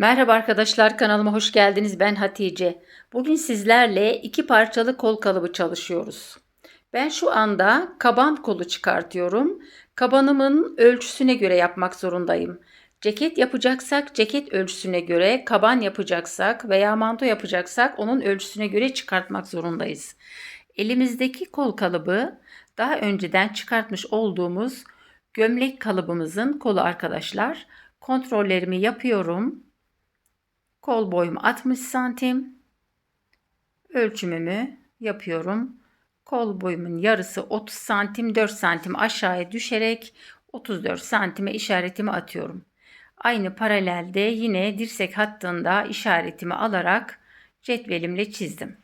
Merhaba arkadaşlar kanalıma hoş geldiniz. Ben Hatice. Bugün sizlerle iki parçalı kol kalıbı çalışıyoruz. Ben şu anda kaban kolu çıkartıyorum. Kabanımın ölçüsüne göre yapmak zorundayım. Ceket yapacaksak ceket ölçüsüne göre, kaban yapacaksak veya manto yapacaksak onun ölçüsüne göre çıkartmak zorundayız. Elimizdeki kol kalıbı daha önceden çıkartmış olduğumuz gömlek kalıbımızın kolu arkadaşlar. Kontrollerimi yapıyorum. Kol boyum 60 santim. Ölçümümü yapıyorum. Kol boyumun yarısı 30 santim 4 santim aşağıya düşerek 34 santime işaretimi atıyorum. Aynı paralelde yine dirsek hattında işaretimi alarak cetvelimle çizdim.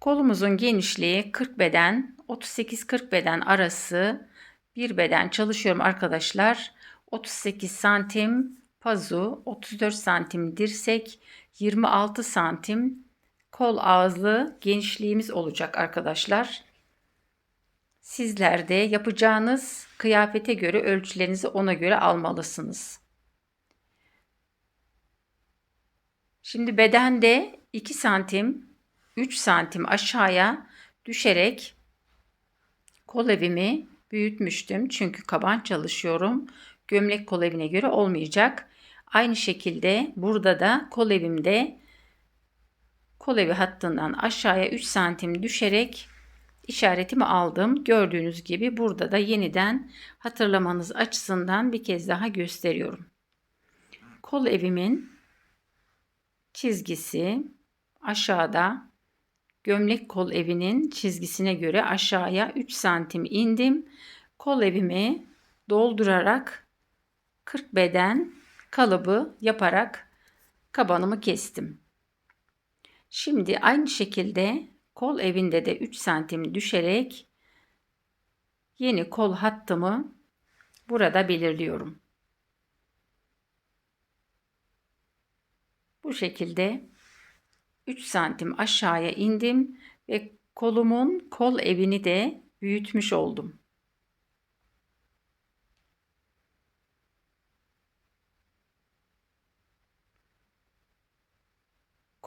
Kolumuzun genişliği 40 beden, 38-40 beden arası bir beden çalışıyorum arkadaşlar. 38 santim pazu, 34 santim dirsek, 26 santim kol ağızlı genişliğimiz olacak arkadaşlar. Sizler de yapacağınız kıyafete göre ölçülerinizi ona göre almalısınız. Şimdi bedende 2 santim 3 santim aşağıya düşerek kol evimi büyütmüştüm. Çünkü kaban çalışıyorum. Gömlek kol evine göre olmayacak. Aynı şekilde burada da kol evimde kol evi hattından aşağıya 3 santim düşerek işaretimi aldım. Gördüğünüz gibi burada da yeniden hatırlamanız açısından bir kez daha gösteriyorum. Kol evimin çizgisi aşağıda gömlek kol evinin çizgisine göre aşağıya 3 santim indim. Kol evimi doldurarak 40 beden kalıbı yaparak kabanımı kestim. Şimdi aynı şekilde kol evinde de 3 santim düşerek yeni kol hattımı burada belirliyorum. Bu şekilde 3 santim aşağıya indim ve kolumun kol evini de büyütmüş oldum.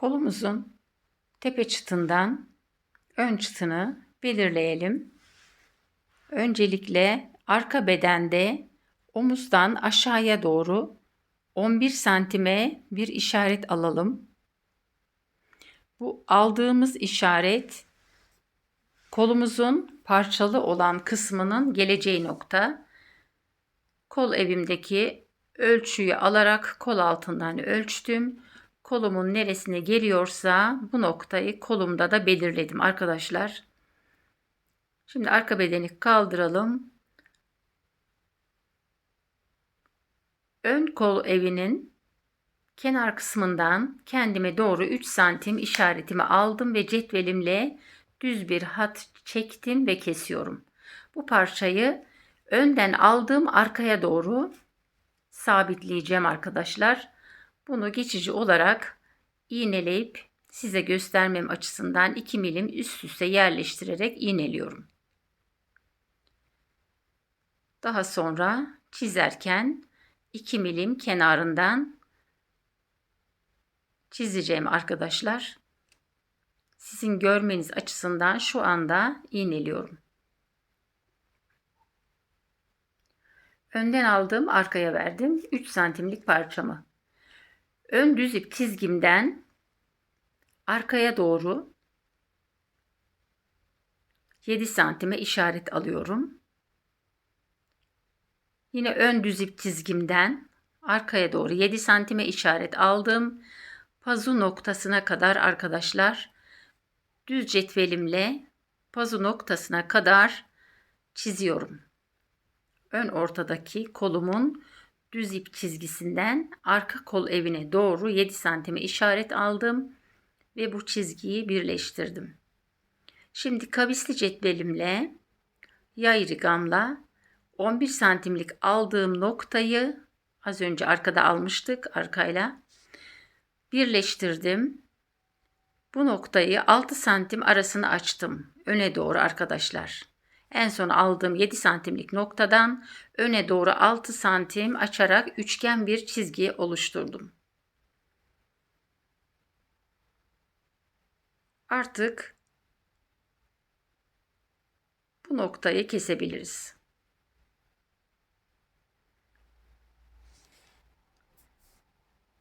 Kolumuzun tepe çıtından ön çıtını belirleyelim. Öncelikle arka bedende omuzdan aşağıya doğru 11 santime bir işaret alalım. Bu aldığımız işaret kolumuzun parçalı olan kısmının geleceği nokta. Kol evimdeki ölçüyü alarak kol altından ölçtüm. Kolumun neresine geliyorsa bu noktayı kolumda da belirledim arkadaşlar. Şimdi arka bedeni kaldıralım. Ön kol evinin kenar kısmından kendime doğru 3 santim işaretimi aldım ve cetvelimle düz bir hat çektim ve kesiyorum. Bu parçayı önden aldığım arkaya doğru sabitleyeceğim arkadaşlar. Bunu geçici olarak iğneleyip size göstermem açısından 2 milim üst üste yerleştirerek iğneliyorum. Daha sonra çizerken 2 milim kenarından çizeceğim arkadaşlar. Sizin görmeniz açısından şu anda iğneliyorum. Önden aldım, arkaya verdim. 3 santimlik parçamı. Ön düz ip çizgimden arkaya doğru 7 santime işaret alıyorum. Yine ön düz ip çizgimden arkaya doğru 7 santime işaret aldım pazu noktasına kadar arkadaşlar düz cetvelimle pazu noktasına kadar çiziyorum. Ön ortadaki kolumun düz ip çizgisinden arka kol evine doğru 7 santime işaret aldım ve bu çizgiyi birleştirdim. Şimdi kavisli cetvelimle yay rigamla 11 santimlik aldığım noktayı az önce arkada almıştık arkayla birleştirdim. Bu noktayı 6 santim arasını açtım. Öne doğru arkadaşlar. En son aldığım 7 santimlik noktadan öne doğru 6 santim açarak üçgen bir çizgi oluşturdum. Artık bu noktayı kesebiliriz.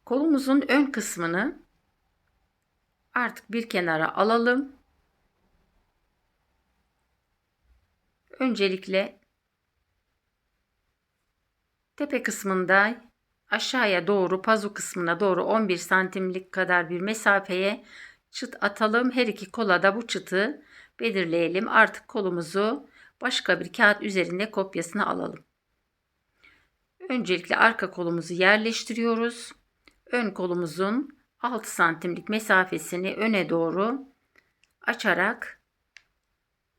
Kolumuzun ön kısmını artık bir kenara alalım. Öncelikle tepe kısmında aşağıya doğru pazu kısmına doğru 11 santimlik kadar bir mesafeye çıt atalım. Her iki kola da bu çıtı belirleyelim. Artık kolumuzu başka bir kağıt üzerinde kopyasını alalım. Öncelikle arka kolumuzu yerleştiriyoruz. Ön kolumuzun 6 santimlik mesafesini öne doğru açarak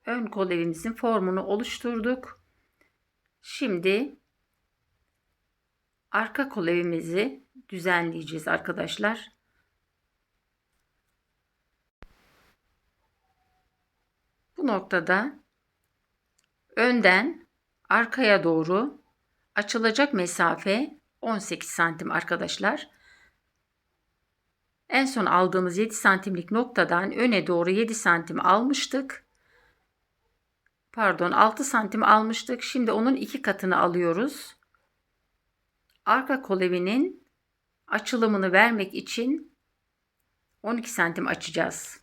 ön kol evimizin formunu oluşturduk. Şimdi arka kol evimizi düzenleyeceğiz arkadaşlar. Bu noktada önden arkaya doğru açılacak mesafe 18 santim arkadaşlar. En son aldığımız 7 santimlik noktadan öne doğru 7 santim almıştık. Pardon 6 santim almıştık. Şimdi onun iki katını alıyoruz. Arka kol evinin açılımını vermek için 12 santim açacağız.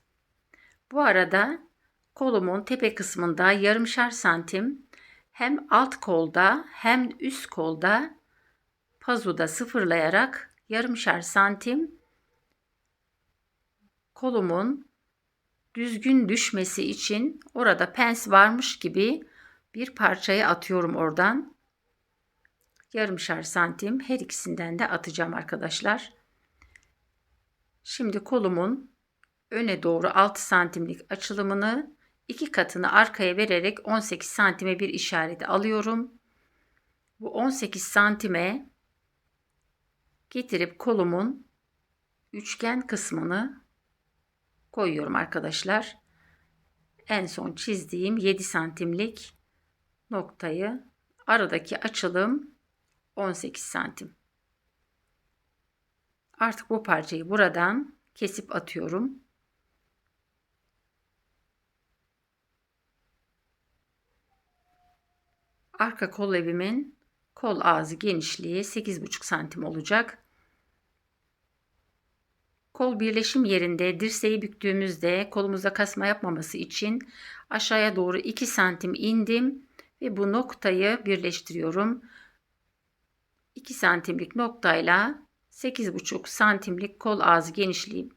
Bu arada kolumun tepe kısmında yarımşar santim hem alt kolda hem üst kolda pazuda sıfırlayarak yarımşar santim kolumun düzgün düşmesi için orada pens varmış gibi bir parçayı atıyorum oradan. Yarımşar santim her ikisinden de atacağım arkadaşlar. Şimdi kolumun öne doğru 6 santimlik açılımını iki katını arkaya vererek 18 santime bir işaret alıyorum. Bu 18 santime getirip kolumun üçgen kısmını koyuyorum arkadaşlar. En son çizdiğim 7 santimlik noktayı aradaki açılım 18 santim. Artık bu parçayı buradan kesip atıyorum. Arka kol evimin kol ağzı genişliği 8,5 santim olacak. Kol birleşim yerinde dirseği büktüğümüzde kolumuza kasma yapmaması için aşağıya doğru 2 santim indim ve bu noktayı birleştiriyorum. 2 santimlik noktayla 8,5 santimlik kol ağzı genişliği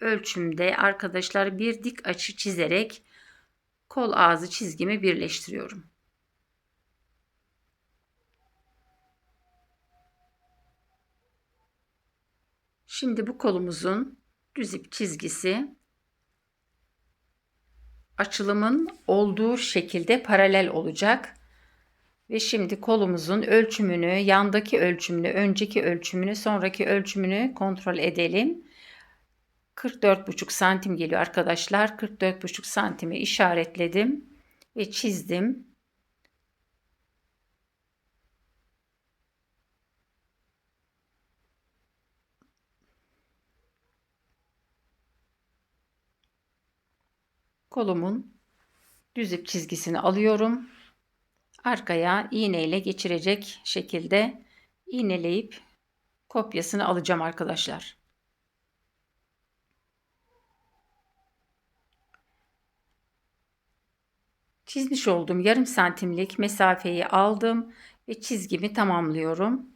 ölçümde arkadaşlar bir dik açı çizerek kol ağzı çizgimi birleştiriyorum. Şimdi bu kolumuzun düz ip çizgisi açılımın olduğu şekilde paralel olacak. Ve şimdi kolumuzun ölçümünü, yandaki ölçümünü, önceki ölçümünü, sonraki ölçümünü kontrol edelim. 44,5 santim geliyor arkadaşlar. 44,5 santimi işaretledim ve çizdim. Kolumun düz ip çizgisini alıyorum. Arkaya iğne ile geçirecek şekilde iğneleyip kopyasını alacağım arkadaşlar. Çizmiş olduğum yarım santimlik mesafeyi aldım ve çizgimi tamamlıyorum.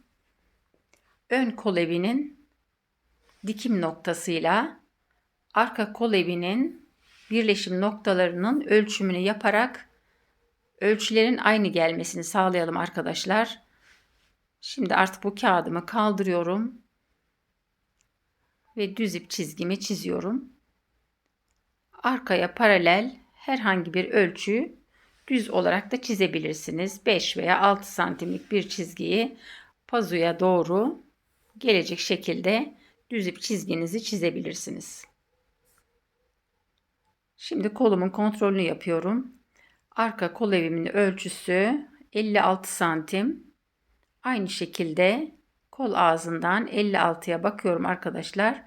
Ön kol evinin dikim noktasıyla arka kol evinin birleşim noktalarının ölçümünü yaparak ölçülerin aynı gelmesini sağlayalım arkadaşlar. Şimdi artık bu kağıdımı kaldırıyorum ve düz ip çizgimi çiziyorum. Arkaya paralel herhangi bir ölçüyü düz olarak da çizebilirsiniz. 5 veya 6 santimlik bir çizgiyi pazuya doğru gelecek şekilde düz ip çizginizi çizebilirsiniz. Şimdi kolumun kontrolünü yapıyorum. Arka kol evimin ölçüsü 56 santim. Aynı şekilde kol ağzından 56'ya bakıyorum arkadaşlar.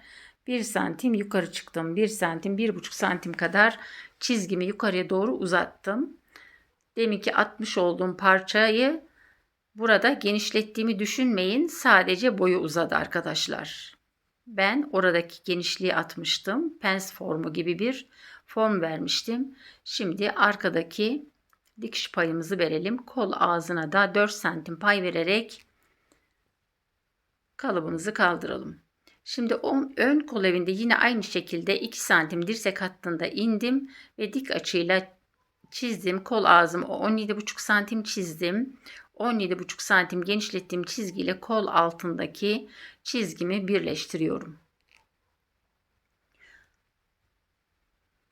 1 santim yukarı çıktım. 1 santim, 1,5 santim kadar çizgimi yukarıya doğru uzattım. Deminki 60 olduğum parçayı burada genişlettiğimi düşünmeyin. Sadece boyu uzadı arkadaşlar. Ben oradaki genişliği atmıştım. Pens formu gibi bir form vermiştim. Şimdi arkadaki dikiş payımızı verelim. Kol ağzına da 4 santim pay vererek kalıbımızı kaldıralım. Şimdi ön kol evinde yine aynı şekilde 2 santim dirsek hattında indim ve dik açıyla çizdim. Kol ağzımı 17,5 santim çizdim. 17,5 santim genişlettiğim çizgiyle kol altındaki çizgimi birleştiriyorum.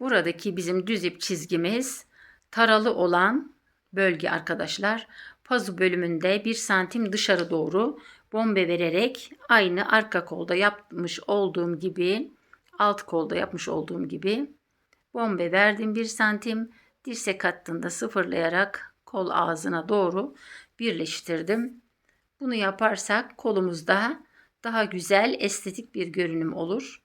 Buradaki bizim düz ip çizgimiz taralı olan bölge arkadaşlar. Pazu bölümünde 1 santim dışarı doğru bombe vererek aynı arka kolda yapmış olduğum gibi alt kolda yapmış olduğum gibi bombe verdim 1 santim dirsek hattında sıfırlayarak kol ağzına doğru birleştirdim. Bunu yaparsak kolumuzda daha güzel estetik bir görünüm olur.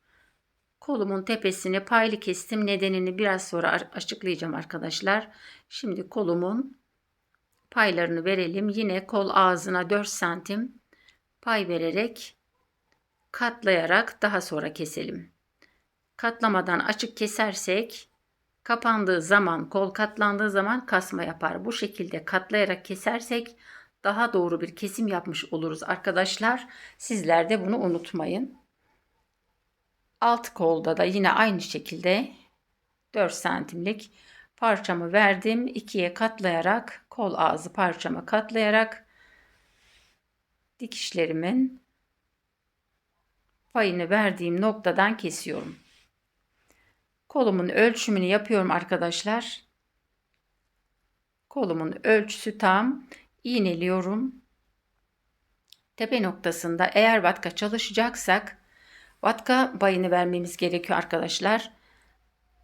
Kolumun tepesini paylı kestim. Nedenini biraz sonra açıklayacağım arkadaşlar. Şimdi kolumun paylarını verelim. Yine kol ağzına 4 santim pay vererek katlayarak daha sonra keselim. Katlamadan açık kesersek kapandığı zaman kol katlandığı zaman kasma yapar. Bu şekilde katlayarak kesersek daha doğru bir kesim yapmış oluruz arkadaşlar. Sizler de bunu unutmayın. Alt kolda da yine aynı şekilde 4 santimlik parçamı verdim. ikiye katlayarak kol ağzı parçama katlayarak dikişlerimin payını verdiğim noktadan kesiyorum. Kolumun ölçümünü yapıyorum arkadaşlar. Kolumun ölçüsü tam. iğneliyorum. Tepe noktasında eğer vatka çalışacaksak vatka bayını vermemiz gerekiyor arkadaşlar.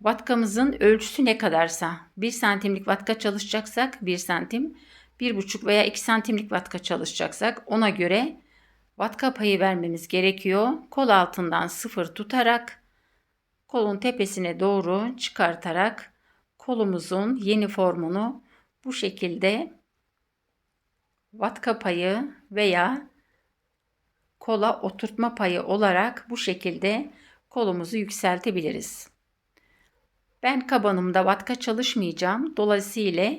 Vatkamızın ölçüsü ne kadarsa 1 santimlik vatka çalışacaksak 1 santim 1,5 veya 2 santimlik vatka çalışacaksak ona göre vatka payı vermemiz gerekiyor. Kol altından sıfır tutarak kolun tepesine doğru çıkartarak kolumuzun yeni formunu bu şekilde vatka payı veya kola oturtma payı olarak bu şekilde kolumuzu yükseltebiliriz. Ben kabanımda vatka çalışmayacağım. Dolayısıyla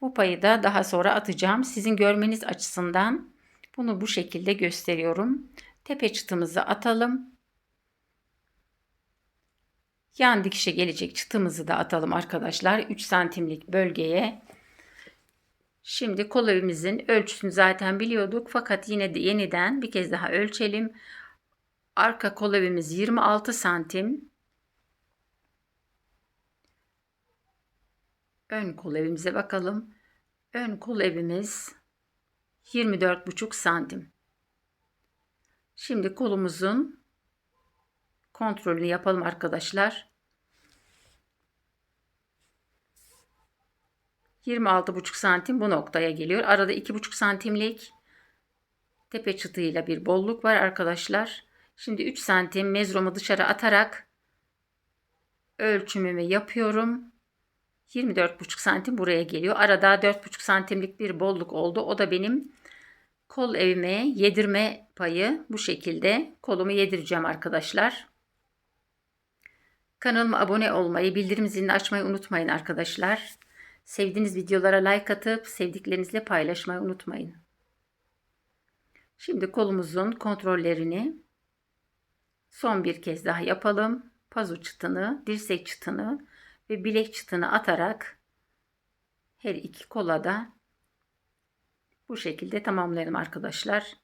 bu payı da daha sonra atacağım. Sizin görmeniz açısından bunu bu şekilde gösteriyorum. Tepe çıtımızı atalım. Yan dikişe gelecek çıtımızı da atalım arkadaşlar. 3 santimlik bölgeye. Şimdi kol evimizin ölçüsünü zaten biliyorduk. Fakat yine de yeniden bir kez daha ölçelim. Arka kol evimiz 26 santim. Ön kol evimize bakalım. Ön kol evimiz 24,5 santim. Şimdi kolumuzun kontrolünü yapalım arkadaşlar. 26,5 santim bu noktaya geliyor. Arada 2,5 santimlik tepe çıtığıyla bir bolluk var arkadaşlar. Şimdi 3 santim mezromu dışarı atarak ölçümümü yapıyorum. 24,5 santim buraya geliyor. Arada 4,5 santimlik bir bolluk oldu. O da benim kol evime yedirme payı. Bu şekilde kolumu yedireceğim arkadaşlar. Kanalıma abone olmayı, bildirim zilini açmayı unutmayın arkadaşlar. Sevdiğiniz videolara like atıp sevdiklerinizle paylaşmayı unutmayın. Şimdi kolumuzun kontrollerini son bir kez daha yapalım. Pazu çıtını, dirsek çıtını ve bilek çıtını atarak her iki kola da bu şekilde tamamlayalım arkadaşlar.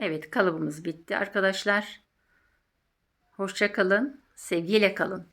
Evet kalıbımız bitti arkadaşlar. Hoşça kalın, sevgiyle kalın.